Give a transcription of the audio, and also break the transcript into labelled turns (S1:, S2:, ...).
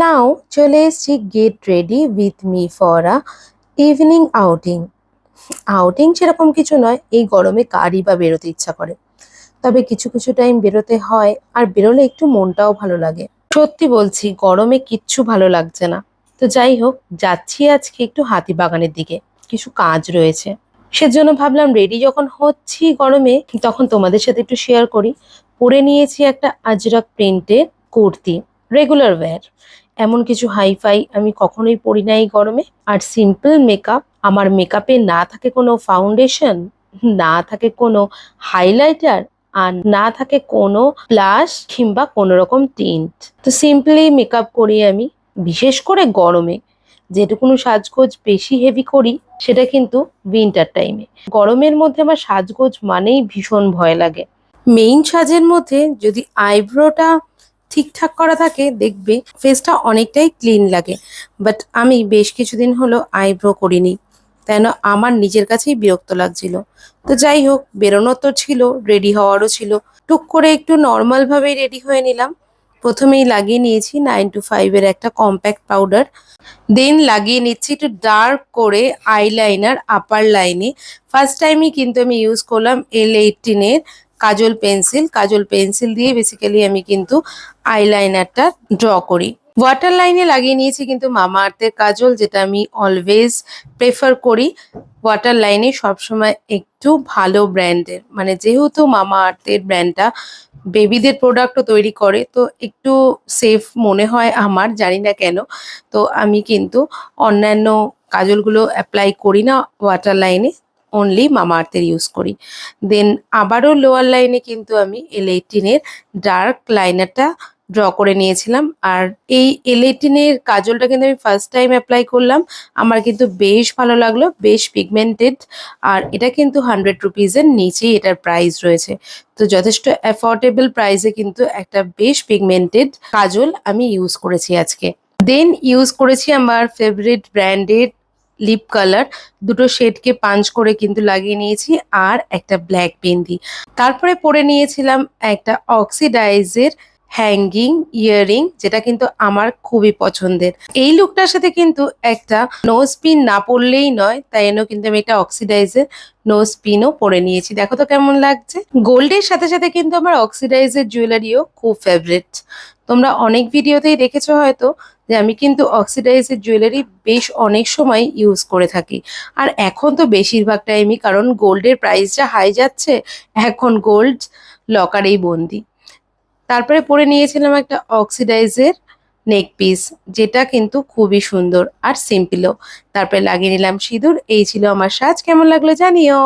S1: নাও চলে এসেছি get ready with me for a evening outing outing সেরকম কিছু নয়, এই গরমে কারই বা বেরোতে ইচ্ছা করে। তবে কিছু কিছু টাইম বেরোতে হয়, আর বেরোলে একটু মনটাও ভালো লাগে। সত্যি বলছি, গরমে কিচ্ছু ভালো লাগছে না। তো যাই হোক, যাচ্ছি আজকে একটু হাতিবাগানের দিকে। কিছু কাজ রয়েছে। সেজন্য ভাবলাম রেডি যখন হচ্ছি গরমে, তখন তোমাদের সাথে একটু শেয়ার করি। পরে নিয়েছি একটা আজরাক প্রিন্টের কুর্তি রেগুলার ওয়্যার এমন কিছু হাইফাই আমি কখনোই পরি না এই গরমে। আর সিম্পল মেকআপ আমার মেকআপে না থাকে কোনো ফাউন্ডেশন না থাকে কোনো হাইলাইটার আর না থাকে কোনো প্লাস কিংবা কোনো রকম টিন্ট তো সিম্পলি মেকআপ করি আমি, বিশেষ করে গরমে। যেটুকুনো সাজগোজ বেশি হেভি করি, সেটা কিন্তু উইন্টার টাইমে গরমের মধ্যে আমার সাজগোজ মানেই ভীষণ ভয় লাগে। মেইন সাজের মধ্যে যদি আইব্রোটা ঠিকঠাক করা থাকে, দেখবে ফেসটা অনেকটাই ক্লিন লাগে। বাট আমি বেশ কিছুদিন হলো আইব্রো করিনি, কেন আমার নিজের কাছেই বিরক্ত লাগছিল। তো যাই হোক, বেরোনো তো ছিল রেডি হওয়ারও ছিল। টুক করে একটু নর্মালভাবেই রেডি হয়ে নিলাম। প্রথমেই লাগিয়ে নিয়েছি নাইন টু ফাইভের একটা কম্প্যাক্ট পাউডার দেন লাগিয়ে নিচ্ছি একটু ডার্ক করে আইলাইনার আপার লাইনে ফার্স্ট টাইমই কিন্তু আমি ইউজ করলাম এল এইটিনের কাজল পেন্সিল কাজল পেন্সিল দিয়ে বেসিক্যালি আমি কিন্তু আইলাইনারটা ড্র করি। ওয়াটার লাইনে লাগিয়ে নিয়েছি কিন্তু মামা আর্থের কাজল, যেটা আমি অলওয়েজ প্রেফার করি। ওয়াটার লাইনে সবসময় একটু ভালো ব্র্যান্ডের মানে যেহেতু মামা আর্থের ব্র্যান্ডটা বেবিদের প্রোডাক্টও তৈরি করে, তো একটু সেফ মনে হয় আমার, জানি না কেন। তো আমি কিন্তু অন্যান্য কাজলগুলো অ্যাপ্লাই করি না ওয়াটার লাইনে অনলি মামা আর্থের ইউজ করি। দেন আবারও লোয়ার লাইনে কিন্তু আমি এল এইটিনের ডার্ক লাইনারটা ড্র করে নিয়েছিলাম। আর এই এল এইটিনের কাজলটা কিন্তু আমি ফার্স্ট টাইম অ্যাপ্লাই করলাম। আমার কিন্তু বেশ ভালো লাগল, বেশ পিগমেন্টেড আর এটা কিন্তু হান্ড্রেড রুপিজের নিচেই এটার প্রাইস রয়েছে। তো যথেষ্ট অ্যাফোর্ডেবল প্রাইসে কিন্তু একটা বেশ পিগমেন্টেড কাজল আমি ইউজ করেছি আজকে। দেন ইউজ করেছি আমার ফেভারিট ব্র্যান্ডের লিপ কালার দুটো শেডকে পাঞ্চ করে কিন্তু লাগিয়ে নিয়েছি আর একটা ব্ল্যাক বিন্দি তারপরে পরে নিয়েছিলাম একটা অক্সিডাইজের হ্যাঙ্গিং ইয়ারিং যেটা কিন্তু আমার খুবই পছন্দের। এই লুকটার সাথে কিন্তু একটা নোজ পিন না পরলেই নয়, তাই জন্য কিন্তু আমি এটা অক্সিডাইজের নোজ পিনও পরে নিয়েছি। দেখো তো কেমন লাগছে। গোল্ডের সাথে সাথে কিন্তু আমার অক্সিডাইজের জুয়েলারিও খুব ফেভারিট তোমরা অনেক ভিডিওতেই দেখেছ হয়তো যে আমি কিন্তু অক্সিডাইজের জুয়েলারি বেশ অনেক সময় ইউজ করে থাকি। আর এখন তো বেশিরভাগ টাইমই কারণ গোল্ডের প্রাইস যা হাই যাচ্ছে, এখন গোল্ড লকারেই বন্দি। তারপরে পরে নিয়েছিলাম একটা অক্সিডাইজের নেক পিস যেটা কিন্তু খুবই সুন্দর আর সিম্পলও তারপরে লাগিয়ে নিলাম সিঁদুর, এই ছিল আমার সাজ, কেমন লাগল জানিও।